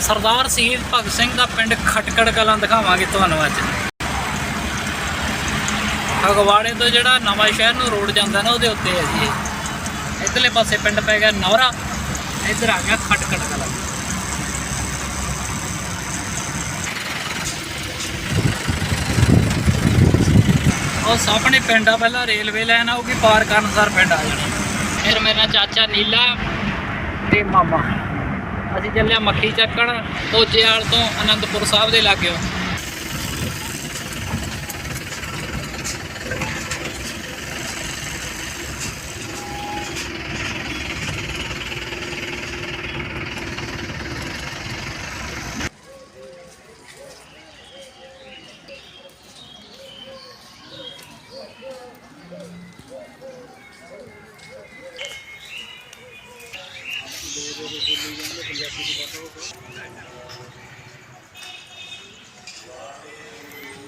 ਸਰਦਾਰ ਸ਼ਹੀਦ ਭਗਤ ਸਿੰਘ ਦਾ ਪਿੰਡ ਖਟਕੜ ਕਲਾਂ ਦਿਖਾਵਾਂਗੇ ਤੁਹਾਨੂੰ ਅੱਜ। ਫਗਵਾੜੇ ਤੋਂ ਜਿਹੜਾ ਨਵਾਂ ਸ਼ਹਿਰ ਨੂੰ ਰੋਡ ਜਾਂਦਾ ਨਾ ਉਹਦੇ ਉੱਤੇ ਹੈ ਜੀ ਇਹ। ਇਧਰਲੇ ਪਾਸੇ ਪਿੰਡ ਪੈ ਗਿਆ ਨੌਰਾ, ਇੱਧਰ ਆ ਗਿਆ ਖਟਕੜ ਕਲਾਂ। ਉਹ ਸਾਹਮਣੇ ਪਿੰਡ ਆ, ਪਹਿਲਾਂ ਰੇਲਵੇ ਲਾਈਨ ਆਊਗੀ, ਪਾਰ ਕਰਨ ਸਾਰ ਪਿੰਡ ਆ ਜਾਣਾ। ਫਿਰ ਮੇਰਾ ਚਾਚਾ ਨੀਲਾ ਤੇ ਮਾਮਾ। ਅਸੀਂ ਚੱਲਿਆ ਮੱਖੀ ਚੱਕਣ ਤੋਜੇਵਾਲ ਤੋਂ ਅਨੰਦਪੁਰ ਸਾਹਿਬ ਦੇ ਲਾਗਿਓ।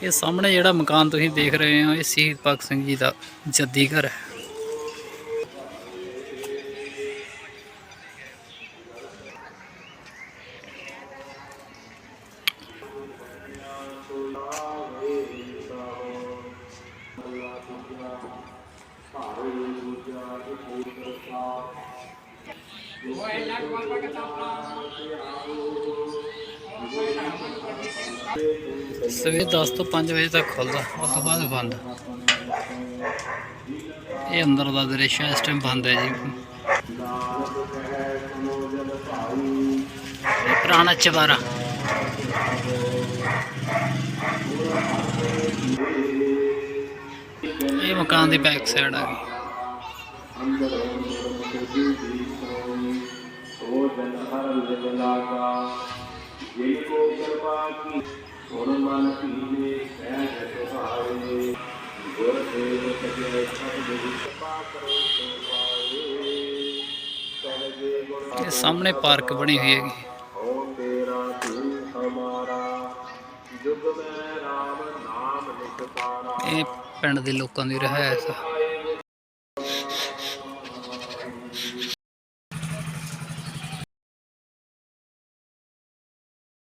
ਇਹ ਸਾਹਮਣੇ ਜਿਹੜਾ ਮਕਾਨ ਤੁਸੀਂ ਦੇਖ ਰਹੇ ਹੋ, ਇਹ ਸ਼ਹੀਦ ਭਗਤ ਸਿੰਘ ਜੀ ਦਾ ਜੱਦੀ ਘਰ ਹੈ। ਸਵੇਰ 10 ਤੋਂ 5 ਵਜੇ ਤੱਕ ਖੁੱਲਦਾ, ਉਸ ਤੋਂ ਬਾਅਦ ਬੰਦ। ਇਹ ਅੰਦਰ ਦਾ ਦ੍ਰਿਸ਼ ਇਸ ਟਾਈਮ ਬੰਦ ਹੈ ਜੀ। ਪੁਰਾਣਾ ਚਵਾਰਾ ਇਹ ਮਕਾਨ ਦੀ ਬੈਕ ਸਾਈਡ ਆ ਗਈ। वो जन हर लागा जिनको कृपा की गुण मन पीने सहज सुभावे गुर देव सजे सब कृपा करो तो पावे ये सामने पार्क बनी हुई है ओ तेरा तू हमारा जुग में राम नाम लिख तारा ਇਹ ਪਿੰਡ ਦੇ ਲੋਕਾਂ ਦੀ ਰਹਿ ਐਸਾ